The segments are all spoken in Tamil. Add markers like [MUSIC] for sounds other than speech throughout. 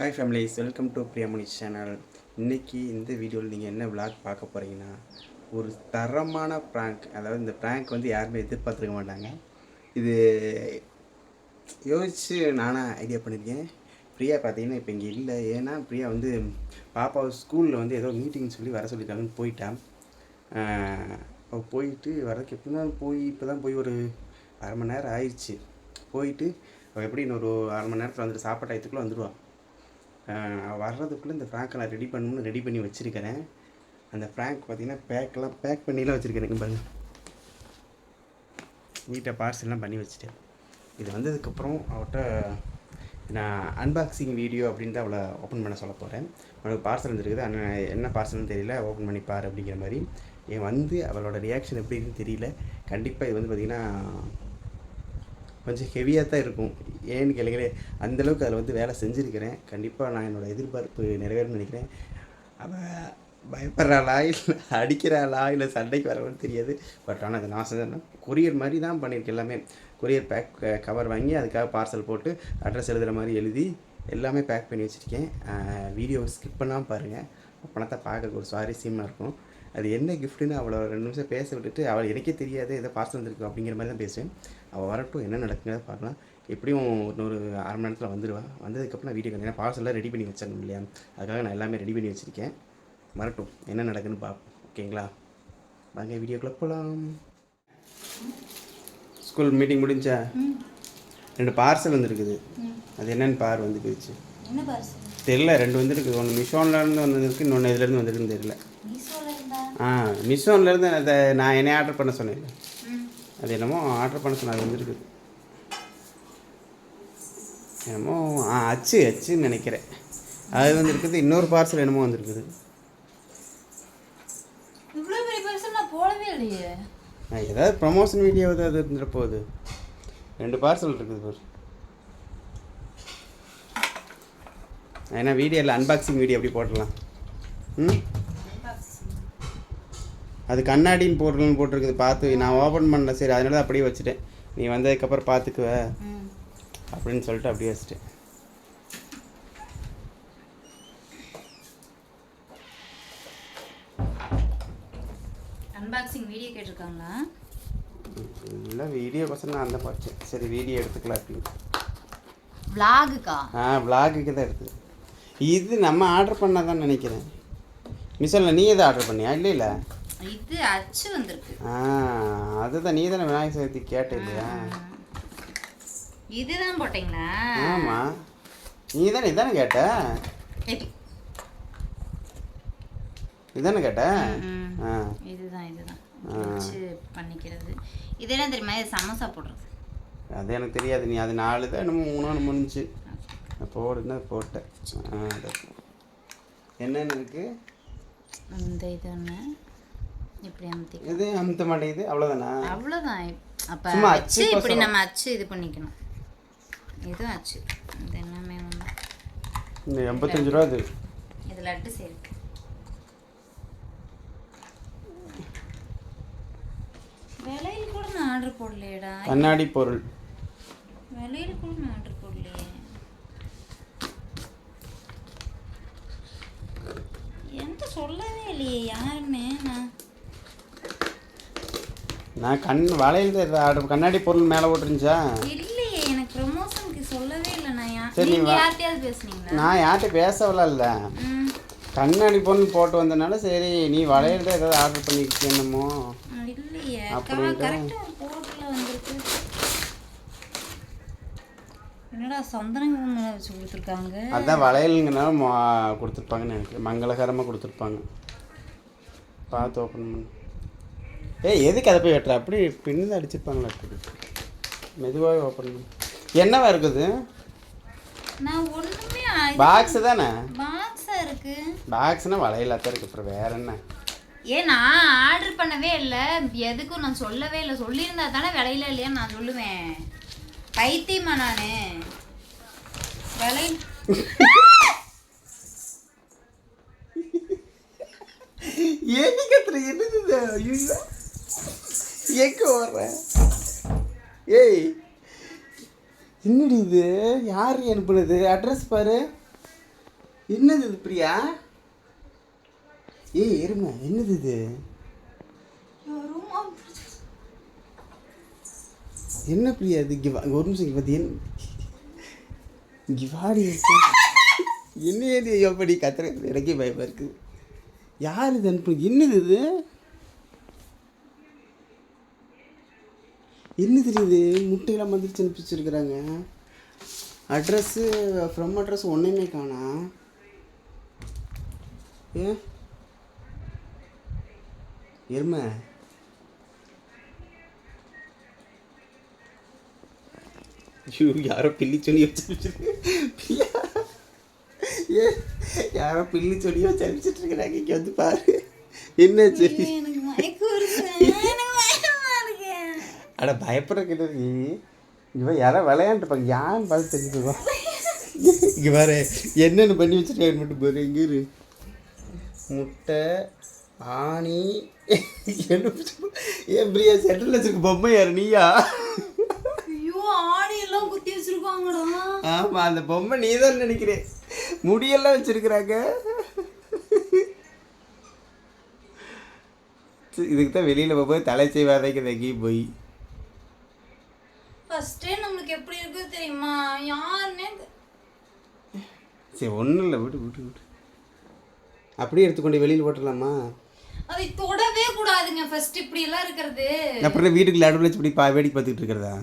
Hi families welcome to Priyamani channel இன்றைக்கி இந்த வீடியோவில் நீங்கள் என்ன விளாக் பார்க்க போகிறீங்கன்னா ஒரு தரமான ப்ராங்க் அதாவது இந்த ப்ராங்க் வந்து யாருமே எதிர்பார்த்துருக்க மாட்டாங்க. இது யோசித்து நானாக ஐடியா பண்ணியிருக்கேன் பிரியா பார்த்தீங்கன்னா இப்போ இங்கே இல்லை. ஏன்னா பிரியா வந்து பாப்பா ஸ்கூலில் வந்து ஏதோ மீட்டிங் சொல்லி வர சொல்லியிருக்காங்கன்னு போயிட்டான். அவள் போயிட்டு வரதுக்கு எப்படின்னா போய் இப்போ தான் போய் ஒரு அரை மணி நேரம் ஆயிடுச்சு. போயிட்டு அவள் எப்படி இன்னொரு அரை மணி நேரத்தில் வந்துட்டு சாப்பாட்டு ஆயத்துக்குள்ளே வந்துடுவான் வர்றதுக்குள்ளே இந்த ஃப்ராங்கை நான் ரெடி பண்ணணும்னு ரெடி பண்ணி வச்சுருக்கிறேன். அந்த ஃப்ராங்க் பார்த்தீங்கன்னா பேக்கெல்லாம் பேக் பண்ணிலாம் வச்சுருக்கேன் பாருங்கள் நீட்டாக பார்சல்லாம் பண்ணி வச்சுட்டேன். இது வந்ததுக்கப்புறம் அவட்ட நான் அன்பாக்சிங் வீடியோ அப்படின்னு தான் அவளை ஓப்பன் பண்ண சொல்ல போகிறேன் அவளுக்கு பார்சல் வந்துருக்குது? ஆனால் என்ன பார்சல்னு தெரியல. ஓப்பன் பண்ணி பார் அப்படிங்கிற மாதிரி. என் வந்து அவளோட ரியாக்ஷன் எப்படி இருக்குன்னு தெரியல. கண்டிப்பாக இது வந்து பார்த்திங்கன்னா கொஞ்சம் ஹெவியாக தான் இருக்கும். ஏன்னு கேளுங்களேன் அந்தளவுக்கு அதில் வந்து வேலை செஞ்சுருக்கிறேன். கண்டிப்பாக நான் என்னோடய எதிர்பார்ப்பு நிறைவேறும்னு நினைக்கிறேன். அவள் பயப்படுறாளா இல்லை அடிக்கிறாளா இல்லை சண்டைக்கு வரவான்னு தெரியாது. பட் ஆனால் அது நான் செஞ்சேன்னா கொரியர் மாதிரி தான் பண்ணியிருக்கேன் எல்லாமே. கொரியர் பேக் கவர் வாங்கி அதுக்காக பார்சல் போட்டு அட்ரஸ் எழுதுகிற மாதிரி எழுதி எல்லாமே பேக் பண்ணி வச்சுருக்கேன். வீடியோ ஸ்கிப் பண்ணாமல் பாருங்கள் அப்போனா தான் பார்க்க ஒரு சுவாரஸ்யமாக இருக்கும். அது என்ன கிஃப்ட்டுன்னு அவளை ரெண்டு நிமிஷம் பேச விட்டுட்டு அவள் எனக்கே தெரியாது ஏதோ பார்சல் வந்திருக்கு அப்படிங்கிற மாதிரி தான் பேசுவேன். அவள் வரட்டும் என்ன நடக்குங்கிறத பார்க்கலாம். எப்படியும் இன்னொரு அரை மணி நேரத்தில் வந்துடுவான் வந்ததுக்கப்புறம் நான் வீடியோ ஏன்னா பார்சல்லாம் ரெடி பண்ணி வச்சிடணும் இல்லையா? அதுக்காக நான் எல்லாமே ரெடி பண்ணி வச்சுருக்கேன். வரட்டும். என்ன நடக்குன்னு பார்ப்போம். ஓகேங்களா வாங்க வீடியோக்குள்ளே போகலாம் ஸ்கூல் மீட்டிங் முடிஞ்சா? ரெண்டு பார்சல் வந்துருக்குது. அது என்னன்னு பார் வந்து போயிடுச்சு என்ன பார்சல் தெரில ரெண்டு வந்துருக்கு. ஒன்று மிஷோன்லேருந்து வந்திருக்கு இன்னொன்று இதுலேருந்து வந்திருக்குன்னு தெரியல. ஆ மிஷோன்லேருந்து அதை நான் என்னை ஆர்டர் பண்ண சொன்னேன். அது என்னமோ ஆர்டர் பண்ண சொன்ன அது வந்துருக்குது என்னமோ ஆ அச்சு அச்சுன்னு நினைக்கிறேன். அது வந்துருக்குது இன்னொரு பார்சல் என்னமோ வந்திருக்குது. நான் ஏதாவது ப்ரமோஷன் வீடியோ ஏதாவது இருந்துட போகுது. ரெண்டு பார்சல் இருக்குது பாரு. ஏன்னா வீடியோவில் அன்பாக்சிங் வீடியோ எப்படி போட்டுடலாம் ம்? அது கண்ணாடின்னு போடணும்னு போட்டிருக்குது பார்த்து நான் ஓப்பன் பண்ணல. சரி அதனால தான் அப்படியே வச்சுட்டேன். நீ வந்ததுக்கப்புறம் பார்த்துக்குவ. அப்படின்னு சொல்லிட்டு அப்படியே வச்சுட்டேன். அன்பாக்சிங் வீடியோ கேட்டிருக்காங்களா? இல்லை வீடியோ கொசம் நான் அந்த பார்த்தேன் சரி வீடியோ எடுத்துக்கலாம் அப்படின்னு. விலாகுக்கா ஆ விலாகுக்கு தான் எடுத்தது. இது நம்ம ஆர்டர் பண்ணாதான் நினைக்கிறேன். மிஷனில் நீ எதை ஆர்டர் பண்ணியா? இல்லை இல்லை இது அச்சு வந்திருக்கு. ஆ அதுதான் நீ தானே விநாயகர் சதுர்த்தி கேட்ட இல்லையா இதுதான் போட்டீங்களா? ஆமாம் நீ தானே இதானே கேட்ட. இதானே கேட்ட? இதுதான் இதுதான். பண்ணிக்கிறது. இது என்ன தெரியுமா? இது சமோசா போடுறது. அது எனக்கு தெரியாது. நீ அது நாலு தான் என்னமோ மூணு முடிஞ்சு போடுன்னா போட்டேன். என்னென்ன இருக்கு? இந்த இது ஒன்று இப்படி அமுத்தி இது அமுத்த மாட்டேங்குது அவ்வளோதானா அவ்வளோதான் அப்போ சும்மா அச்சு இப்படி. நம்ம அச்சு இது பண்ணிக்கணும். இதுவும் அச்சு. இது எல்லாமே ஒன்று இந்த எண்பத்தஞ்சு ரூபா அது இது லட்டு சேர்க்கு விலையில் கூட நான் ஆர்டர் போடலையேடா. கண்ணாடி பொருள். விலையில் கூட நான் ஆர்டர் போடலையே. என்கிட்ட சொல்லவே இல்லையே யாருமே நான் நான் கண் வளையல் ஆர்டர் கண்ணாடி பொருள் மேலே போட்டுருந்துச்சா? இல்லையே எனக்கு ப்ரொமோஷனுக்கு சொல்லவே இல்லை. நான் சரி, நீ. யார்கிட்டயாவது பேசுனீங்களா? நான் யார்கிட்ட பேசவெல்லாம் இல்லை. கண்ணாடி பொருள் போட்டு வந்தனால சரி நீ வளையல் தான் ஏதாவது ஆர்டர் பண்ணிக்கிட்டு என்னமோ. இல்லையே. என்னடா சந்தனங்க வச்சு கொடுத்துருக்காங்க? அதான் வளையலுங்கனால கொடுத்துருப்பாங்கன்னு எனக்கு மங்களகரமாக கொடுத்துருப்பாங்க. பார்த்து ஓப்பன் பண்ணு. ஏய் எதுக்கு அதை போய் வெட்டுற? அப்படி பின்னு அடிச்சிருப்பாங்களா? மெதுவாகவே ஓப்பன் பண்ணு. என்னவா இருக்குது? பாக்ஸ் தானே? பாக்ஸா இருக்கு. பாக்ஸ்னால் வளையலாக தான் இருக்கு. அப்புறம் வேற என்ன? ஏன் நான் ஆர்டர் பண்ணவே இல்லை. எதுக்கும் நான் சொல்லவே இல்லை. சொல்லியிருந்தா தானே விலையில இல்லையா நான் சொல்லுவேன். பைத்தியமா நானு. விலை [LAUGHS] ஏன் கத்துற? என்னது? ஐயோ. எங்க வர்ற? ஏய் என்னடி இது? யார் அனுப்புனது? அட்ரஸ் பாரு. என்னது இது பிரியா? ஏய் எருமை என்னது இது? என்ன பிரியா இது? கிவா ஒரு நிமிஷம் இங்கே என்ன என்ன ஏது எப்படி கத்துறது? எனக்கே பயமாக இருக்குது யார் இது அனுப்பு என்னது இது? என்ன தெரியுது? முட்டையெல்லாம் வந்துருச்சு அனுப்பிச்சிருக்கிறாங்க அட்ரஸ்ஸு ஃப்ரம் அட்ரஸ் ஒன்றுமே காணா ஏ? எருமை. ஐயோ யாரோ பில்லி சொல்லி வச்சு ஏ யாரோ பில்லி சொல்லி வச்சு அனுப்பிச்சிட்டு இருக்கிறாங்க. இங்கே வந்து பாரு. என்னாச்சு எனக்கு மயக்கம் வருது எனக்கு பயமா இருக்கு அட பயப்படுற கிட்ட இவன் யாரோ விளையாண்டுருப்பாங்க. யாருன்னு பார்த்து தெரிஞ்சுக்குவோம் இங்கே வேறு என்னென்ன பண்ணி வச்சுருக்காங்க மட்டும் பாரு இங்கே இரு. முட்டை ஆணி என்ன ஏன் பிரியா செட்டில் வச்சிருக்க பொம்மை யாரு? நீயா? ஆமாம் அந்த பொம்மை நீ தான் நினைக்கிறேன் முடியெல்லாம் வச்சிருக்கிறாங்க. இதுக்கு தான் வெளியில் போகும்போது தலை செய்வாதைக்கு எங்கேயும் போய். ஃபர்ஸ்டே நம்மளுக்கு எப்படி இருக்கு தெரியுமா? யாருன்னே சரி ஒன்றும் இல்லை. விட்டு விட்டு விட்டு அப்படியே எடுத்துக்கொண்டு வெளியில் போட்டுடலாமா அதை தொடவே கூடாதுங்க. ஃபர்ஸ்ட் இப்படி எல்லாம் இருக்கிறது. அப்புறம் வீட்டுக்குள்ள நடுவில் வச்சு இப்படி பா வேடிக்கை பார்த்துக்கிட்டு இருக்கிறதா?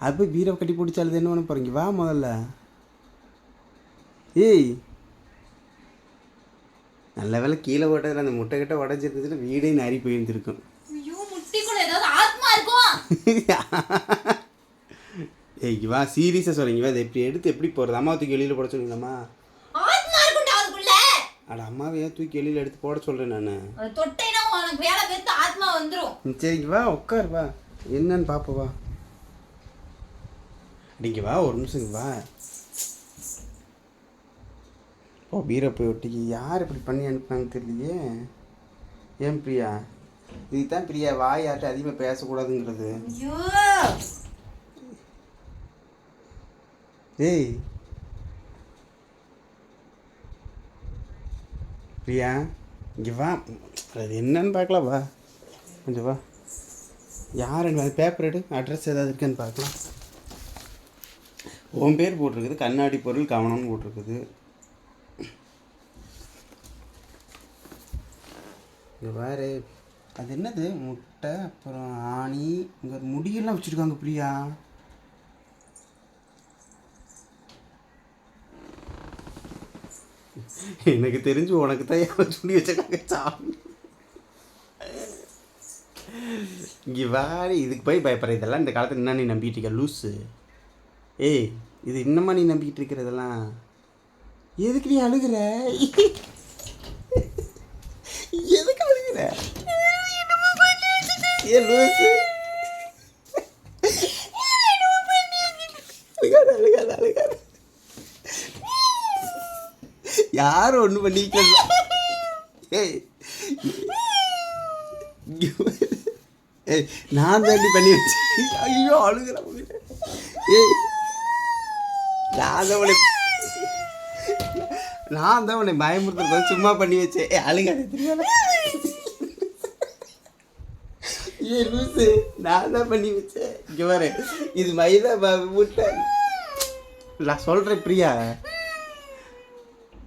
அது போய் பீரோ கட்டி பிடிச்சாலும் என்ன பண்ண போகிறீங்க வா முதல்ல. ஏய். நல்ல வேளை கீழே போட்டதில் அந்த முட்டை கிட்ட உடஞ்சிருந்துச்சுன்னா வீடே நரி போயிருந்துருக்கும் ஐயோ முட்டிக்குள்ள ஏதாவது ஆத்மா இருக்கும் [LAUGHS] ஏய் வா சீரியஸாக சொல்கிறீங்க வா எப்படி எடுத்து எப்படி போகிறது அம்மா தூக்கி வெளியில் போட அதுக்குள்ள. அட அம்மாவை ஏன் தூக்கி வெளியில் எடுத்து போட சொல்கிறேன் நான்? தொட்டைனா உனக்கு வேலை பெருத்து ஆத்மா வந்துரும். சரிங்க வா உட்கார் வா. என்னன்னு பார்ப்போம் வா. நீங்கள் வா ஒரு நிமிஷம் வா. ஓ பீரை போய் ஒட்டிக்கு. யார் இப்படி பண்ணி அனுப்புனாங்க தெரியலையே. ஏன் பிரியா? இதுதான் பிரியா வாய் யார்கிட்ட அதிகமாக பேசக்கூடாதுங்கிறது ஏய். பிரியா இங்கே வா. அது என்னன்னு பார்க்கலாம் வா. கொஞ்சம் வா. யார் அது பேப்பர் எடு. அட்ரஸ் ஏதாவது இருக்கான்னு பார்க்கலாம். உன் பேர் போட்டிருக்குது. கண்ணாடி பொருள் கவனம்னு போட்டிருக்குது. இங்கே பாரு அது என்னது? முட்டை அப்புறம் ஆணி இங்கே ஒரு முடியெல்லாம் வச்சுருக்காங்க பிரியா. எனக்கு தெரிஞ்சு உனக்கு தான் யாரும் சொல்லி வச்சிருக்காங்க சாமி. இங்கே வேறு இதுக்கு போய் பயப்படுற இதெல்லாம் இந்த காலத்தில் என்ன நீ நம்பிட்டு இருக்க? லூஸு ஏய் இது இன்னமா நீ நம்பிக்கிட்டு இருக்கிறதெல்லாம் எதுக்கு நீ அழுகிற? ஏ லூஸு அழுகாத அழுகாத யாரும் ஒன்றும் பண்ணிக்கல ஏய் ஏய் நான் தாண்டி பண்ணி வச்சேன் ஐயோ அழுகிற ஏய் நான் தான் உனக்கு நான் தான் உன்னை பயமுறுத்துறது சும்மா பண்ணி வச்சேன் ஏ அழுகாத தெரியாத லூசு நான் தான் பண்ணி வச்சேன். இங்கே பாரு. இது மைதா மாவு முட்டை. நான் சொல்கிறேன் பிரியா.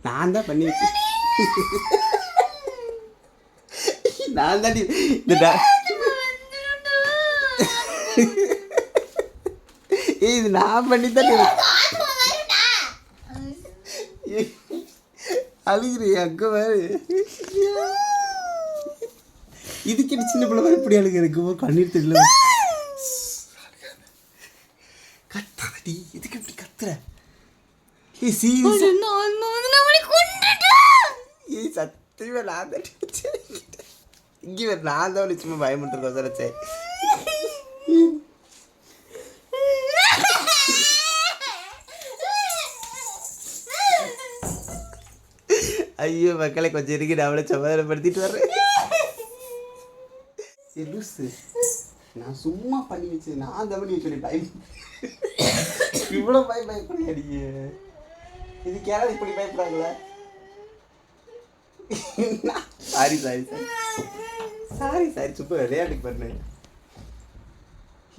நான் தான் பண்ணி வச்சேன். நான் தான் இந்த இது நான் பண்ணி தான் அழுகிறேன் அங்கே பாரு. இதுக்கு என்ன சின்ன பிள்ளை இப்படி அழுகிறதுக்கு? கண்ணீர் தெரியல. கத்தாதடி. இதுக்கு இப்படி கத்துற. ஏய் சீரியஸ் ஏய் சத்தியமா நான் தான் இங்கே வேறு நான் தான் சும்மா பயமுட்டுருக்கோம் சொல்லச்சேன் ஐயோ மக்களை கொஞ்சம் இருக்கு நான் அவளை சமாதானப்படுத்திட்டு வர்றேன். ஏய், லூசு நான் சும்மா பண்ணி வச்சேன் நான் தான் பண்ணி சொல்லி பயம் இவ்வளோ பயம் பயப்படையா நீ இதுக்கு யாராவது இப்படி பயப்படுறாங்களா? Sorry sorry sorry sorry sorry சும்மா விளையாட்டுக்கு பண்ணேன்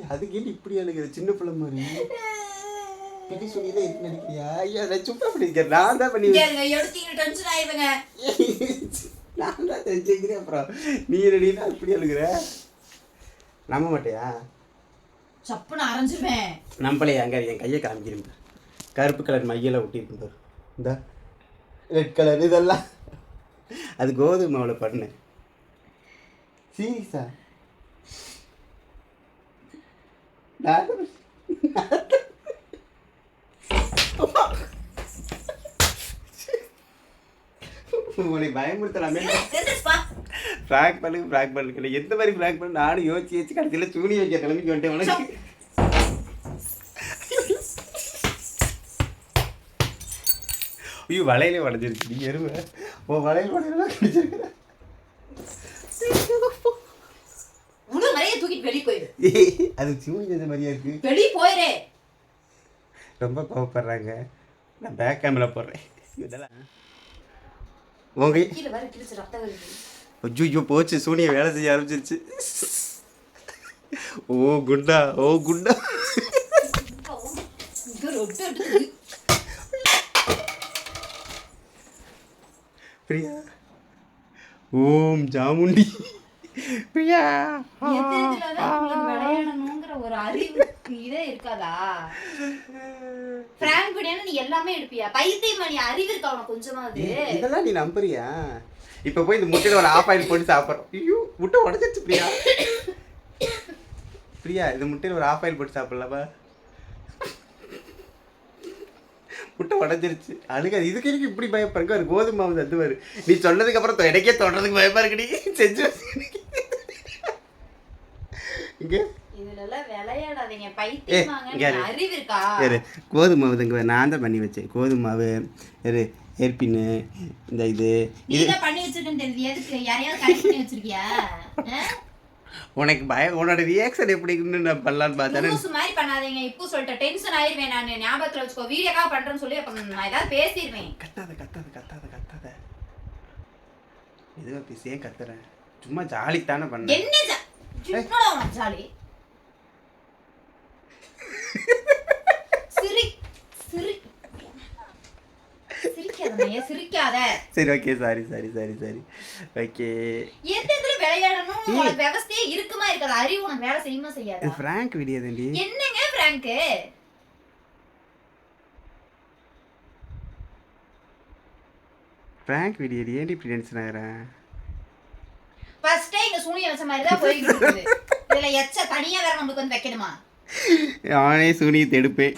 அதுக்கு ஏன் இப்படி அழுகிற சின்ன பிள்ளை மாதிரி. பிடி சொல்லிதான் இது நடிக்கிறியா? ஐயா நான் சும்மா பண்ணிருக்கேன் நான் தான் பண்ணி நான் தான் தெரிஞ்சுக்கிறேன் அப்புறம். நீ ரெடினா இப்படி அழுகுற நம்ப மாட்டியா? சப்புன்னு அரைஞ்சிருவேன். நம்பலையா? அங்கே என் கையை காமிக்கிறேன். கருப்பு கலர் மையெல்லாம் ஒட்டியிருக்கும் பாரு. இந்த ரெட் கலர் இதெல்லாம். அது கோதுமை மாவில் பண்ணேன் சீரியஸா? நான் உன்னை பயமுறுத்தலாமே. ஃப்ராக் பண்ணுங்க ஃப்ராக் பண்ணுங்க எந்த மாதிரி ஃப்ராக் பண்ண? நானும் யோசிச்சு யோசிச்சு கடைசியில் துணி வைக்க கிளம்பி வந்துட்டேன் உனக்கு. ஐயோ வலையிலே உடஞ்சிருச்சு. நீ எருமை. ஓ வலையில் உடையலாம் கிடைச்சிருக்க. அது செஞ்ச மாதிரியா இருக்கு. வெளியே போயிரு. ரொம்ப கோவப்படுறாங்க. நான் பேக் கேமரா போடுறேன். இதெல்லாம். உங்க ஐயோ போச்சு. சூனியை வேலை செய்ய ஆரம்பிச்சிருச்சு. ஓ குண்டா. ஓ குண்டா. பிரியா. ஓம் ஜாமுண்டி. பிரியா. ஒரு அறிவு. இதே இருக்காதா? பிராங்க் பண்ணியான நீ எல்லாமே எடுப்பியா? பைத்தியம் மணி அறிவு இருக்கா உனக்கு கொஞ்சமாவது? இதெல்லாம் நீ நம்புறியா? இப்போ போய் இந்த முட்டையில ஒரு ஆஃப் ஆயில் போட்டு சாப்பிட்றோம். ஐயோ முட்டை உடச்சிருச்சு பிரியா. பிரியா இந்த முட்டையில ஒரு ஆஃப் ஆயில் போட்டு சாப்பிடலாமா? முட்டை உடஞ்சிருச்சு. அழுகாது. இதுக்கு எனக்கு இப்படி பயப்படுங்க ஒரு கோதுமை மாவு தந்துவார் நீ சொன்னதுக்கு அப்புறம் எனக்கே தொடர்றதுக்கு பயமா இருக்குடி. செஞ்சு இங்கே. இரு. கோதுமை மாவு தங்க நான் தான் பண்ணி வச்சேன். கோதுமை மாவு யாரு ஏற்பின்னு இந்த இது உனக்கு பயம் உன்னோட ரியாக்ஷன் எப்படின்னு நான் பண்ணலான்னு பார்த்தேன். லூசு மாதிரி பண்ணாதீங்க. இப்போ சொல்லிட்டேன் டென்ஷன் ஆயிருவேன் நான். ஞாபகத்துல வச்சுக்கோ. வீடியோக்காக பண்றேன்னு சொல்லி அப்ப நான் ஏதாவது பேசிடுவேன் கத்தாத கத்தாத கத்தாத கத்தாத. எதுவும் பேசியே கத்துறேன். சும்மா ஜாலிக்கு தானே பண்ணேன். என்ன ஜாலி சிரி சிரி சிரிக்காத. சரி okay sorry sorry sorry sorry okay எந்த இதுல விளையாடணும் உனக்கு விவசாயே இருக்குமா இருக்காது. அறிவு உனக்கு வேலை செய்யுமா செய்யாதா? ஃப்ராங்க் வீடியோ தாண்டி. என்னங்க பிராங்கு ஃப்ராங்க் வீடியோ ஏன்டி இப்படி டென்ஷன் ஆகிறேன் ஃபர்ஸ்டே இங்க சூனிய வச்ச மாதிரி தான் போயிட்டு இருக்குது. இதுல எச்ச தனியா வேற நம்மளுக்கு வந்து வைக்கணுமா? [LAUGHS] நானே சூனியை தெடுப்பேன்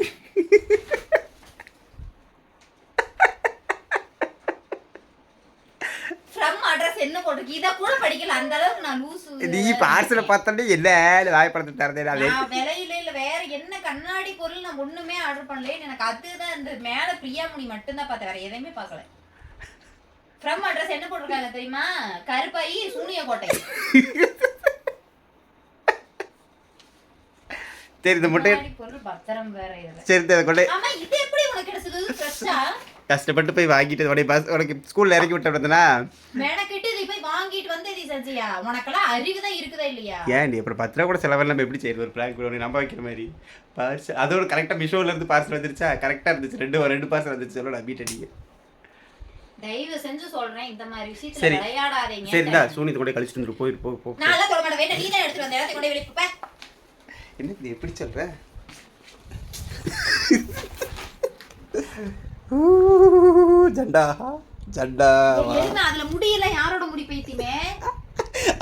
ஃப்ரம் அட்ரஸ் என்ன போட்டிருக்கு? இத கூட படிக்கல. அந்த அளவுக்கு நான் லூசு நீ பார்சலை பார்த்தோன்னே என்ன வாய்ப்படத்தை தரதே நான் விலையில இல்ல. வேற என்ன கண்ணாடி பொருள் நான் ஒண்ணுமே ஆர்டர் பண்ணல எனக்கு அதுதான் இந்த மேல பிரியாமணி மட்டும்தான் பார்த்தேன். வேற எதையுமே பார்க்கல. ஃப்ரம் அட்ரஸ் என்ன போட்டிருக்காங்க தெரியுமா? கருப்பாயி சூனிய கோட்டை. சரி இந்த பத்திரம் வேற சரி இதை கொண்டு ஆமா இது எப்படி உனக்கு கிடைச்சது? ஃப்ரெஷ்ஷா கஷ்டப்பட்டு போய் வாங்கிட்டு உடனே பஸ் உனக்கு ஸ்கூல்ல இறக்கி விட்ட பார்த்தனா? போய் வாங்கிட்டு வந்து இது செஞ்சியா? உனக்கெல்லாம் அறிவு தான் இருக்குதா இல்லையா? ஏன்டி அப்புறம் பத்து ரூபா கூட செலவெல்லாம் எப்படி செய்யுது ஒரு பிளாக் உனக்கு நம்ப வைக்கிற மாதிரி. பார்சல் அதோட கரெக்டாக மிஷோல இருந்து பார்சல் வந்துருச்சா? கரெக்டாக இருந்துச்சு. ரெண்டு ரெண்டு பார்சல் வந்துச்சு சொல்லு நான் பீட் அடிக்க தயவு செஞ்சு சொல்றேன் இந்த மாதிரி விஷயத்துல சரி. விளையாடாதீங்க. சரிடா சூனியத்தை கூட கழிச்சுட்டு வந்துரு. போயிரு போ போ. நான் எல்லாம் மாட்டேன் வேண்டாம் நீ தான் எடுத்துட்டு வந்த இடத்தை கொண்டு போய் வெளியே போ. என்ன இது எப்படி சொல்ற? [LAUGHS] ஜண்டா. எதுவுமே அதுல முடியல யாரோட முடி பைத்தியமே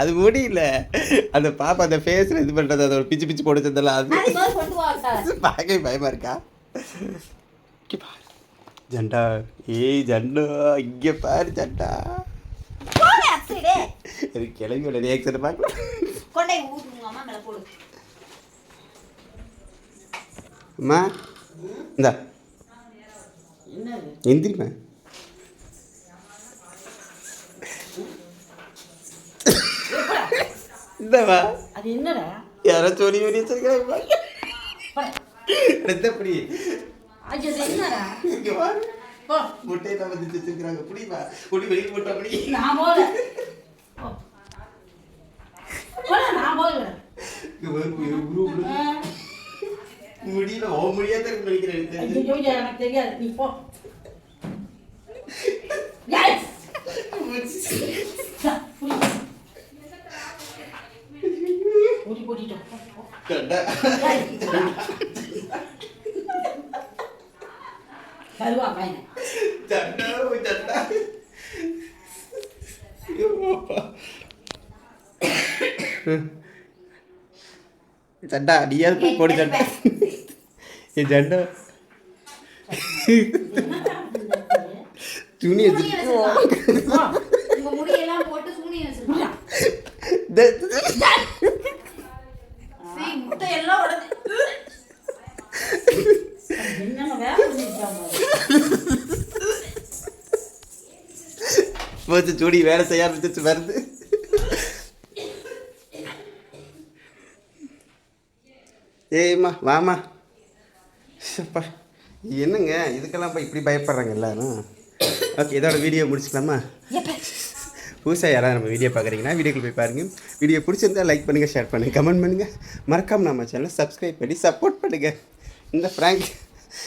அது முடியல. அந்த பாப்பா அந்த ஃபேஸ்ல இது பண்றது அதோட பிச்சு பிச்சு போட்டு தந்தல அது பார்க்கவே பயமா இருக்கா? ஜண்டா ஏய் ஜண்டா இங்க பாரு ஜண்டா. எனக்கு கிளம்பியோட ரியாக்ஷனை பார்க்கலாம் கொண்டை அம்மா மேல போடு. அம்மா இந்தா. எந்திரிமா இந்தவா? அது என்னடா? யாரோ சொல்லி சொல்லி வச்சிருக்காங்க எடுத்தபடி அது என்னடா? இங்க பாரு. முட்டையை தான் வந்து வச்சிருக்கிறாங்க. புடிப்பா புடி வெளியே போட்டா அப்படி நான் போகல. போ. போடா, நான் போகல. இங்க பாரு. முடியல ஓ முடியாத இருக்கு நினைக்கிறேன். ஐயோ எனக்கு தெரியாது. நீ போ Yes! சா, புடி. புடி, புடிட்டோம். போ, போ. கண்டா. Yes. கருவா பையன் சண்டா, நீயாவது போய் போடு சண்டா என் சண்டா துணி சூனியம் வச்சுட்டு வச்சிருக்கான். உங்க முடியெல்லாம் போட்டு சூனியம் வச்சிருக்கான். சீ, முட்டை எல்லாம் போச்சு சூடி வேலை செய்ய ஆரம்பிச்சிச்சு வருது. ஏய்மா வாமா அப்பா என்னங்க இதுக்கெல்லாம் இப்படி பயப்படுறாங்க எல்லாரும்? ஓகே இதோட வீடியோ முடிச்சுக்கலாமா? புதுசாக யாராவது நம்ம வீடியோ பார்க்குறீங்கன்னா வீடியோக்கு போய் பாருங்கள் வீடியோ பிடிச்சிருந்தா லைக் பண்ணுங்கள் ஷேர் பண்ணுங்கள் கமெண்ட் பண்ணுங்கள் மறக்காம நம்ம சேனலை சப்ஸ்கிரைப் பண்ணி சப்போர்ட் பண்ணுங்கள் இந்த ஃப்ராங்க்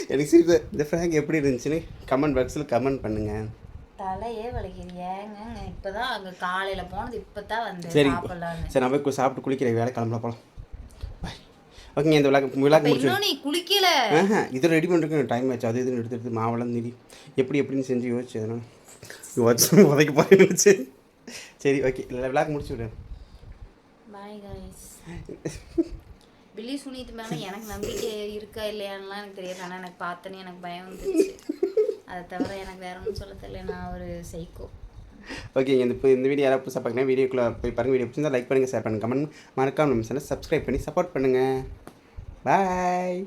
எனக்கு சரி இந்த ஃப்ராங்க் எப்படி இருந்துச்சுன்னு கமெண்ட் பாக்ஸில் கமெண்ட் பண்ணுங்கள் தலையே வலிக்கிறியாங்க இப்பதான் அங்க காலையில போனது இப்பதான் வந்து சரி சரி நான் போய் சாப்பிட்டு குளிக்கிற வேலை கிளம்பலாம் போகலாம் பாய் ஓகேங்க இந்த விளாக் விளாக் முடிச்சு நீ குளிக்கல? இது ரெடி பண்ணுறதுக்கு டைம் ஆச்சு. அது இதுன்னு எடுத்து எடுத்து மாவெல்லாம் நிதி எப்படி எப்படின்னு செஞ்சு யோசிச்சு அதனால். யோசிச்சு உதைக்க நினச்சி. சரி ஓகே விளாக் முடிச்சு விடு. பாய் காய்ஸ் பில்லி சுனித் மேல எனக்கு நம்பிக்கை இருக்கா இல்லையான்லாம் எனக்கு தெரியாது. ஆனா எனக்கு பார்த்தோன்னே எனக்கு பயம் வந்துச்சு அதை தவிர எனக்கு வேற ஒன்றும் சொல்ல தெரியல. நான் ஒரு சைக்கோ ஓகே இந்த இப்போ இந்த வீடியோ யாராவது புதுசாக பார்க்கணும் வீடியோக்குள்ளே போய் பாருங்கள் வீடியோ பிடிச்சிருந்தா லைக் பண்ணுங்கள் ஷேர் பண்ணுங்கள் கமெண்ட் மறக்காம நம்ம சேனல் சப்ஸ்கிரைப் பண்ணி சப்போர்ட் பண்ணுங்கள் பாய்